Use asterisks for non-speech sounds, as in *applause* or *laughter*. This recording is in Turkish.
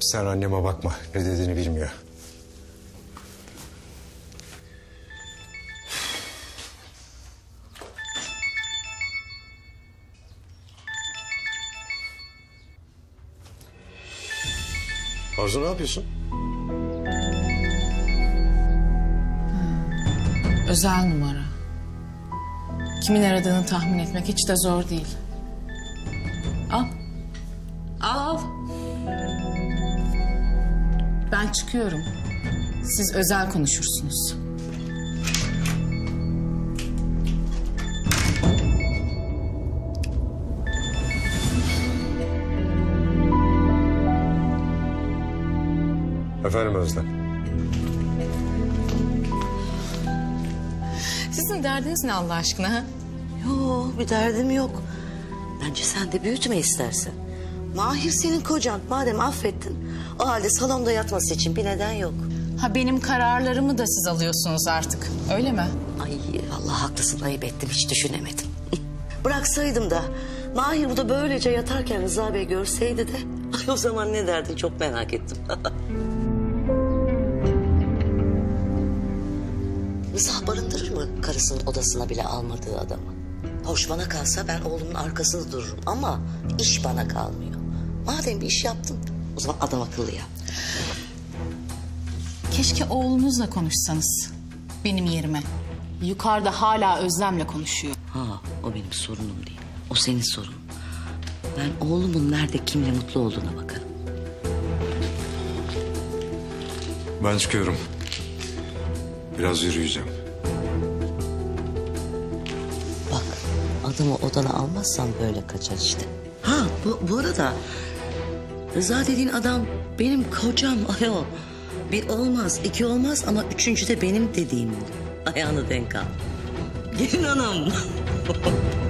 Sen anneme bakma. Ne dediğini bilmiyor. Arzu ne yapıyorsun? Özel numara. Kimin aradığını tahmin etmek hiç de zor değil. Al. Al al. Ben çıkıyorum. Siz özel konuşursunuz. Efendim Özlem. Sizin derdiniz ne Allah aşkına? Ha? Yo bir derdim yok. Bence sen de büyütme istersen. Mahir senin kocan. Madem affettin o halde salonda yatması için bir neden yok. ha benim kararlarımı da siz alıyorsunuz artık. Öyle mi? Ay Allah haklısın ayıp ettim hiç düşünemedim. *laughs* Bıraksaydım da Mahir bu da böylece yatarken Rıza Bey görseydi de *laughs* ay o zaman ne derdin çok merak ettim. *laughs* Rıza barındırır mı karısının odasına bile almadığı adamı? Hoş bana kalsa ben oğlumun arkasında dururum ama iş bana kalmıyor. Madem bir iş yaptın o zaman adam akıllı yap. Keşke oğlunuzla konuşsanız. Benim yerime. Yukarıda hala Özlem'le konuşuyor. Ha o benim sorunum değil. O senin sorunun. Ben oğlumun nerede kimle mutlu olduğuna bakarım. Ben çıkıyorum. Biraz yürüyeceğim. Bak adamı odana almazsan böyle kaçar işte. Ha bu, bu arada Rıza dediğin adam benim kocam ayol. Bir olmaz iki olmaz ama üçüncü de benim dediğim. Ayağını denk al. Gelin hanım. *laughs*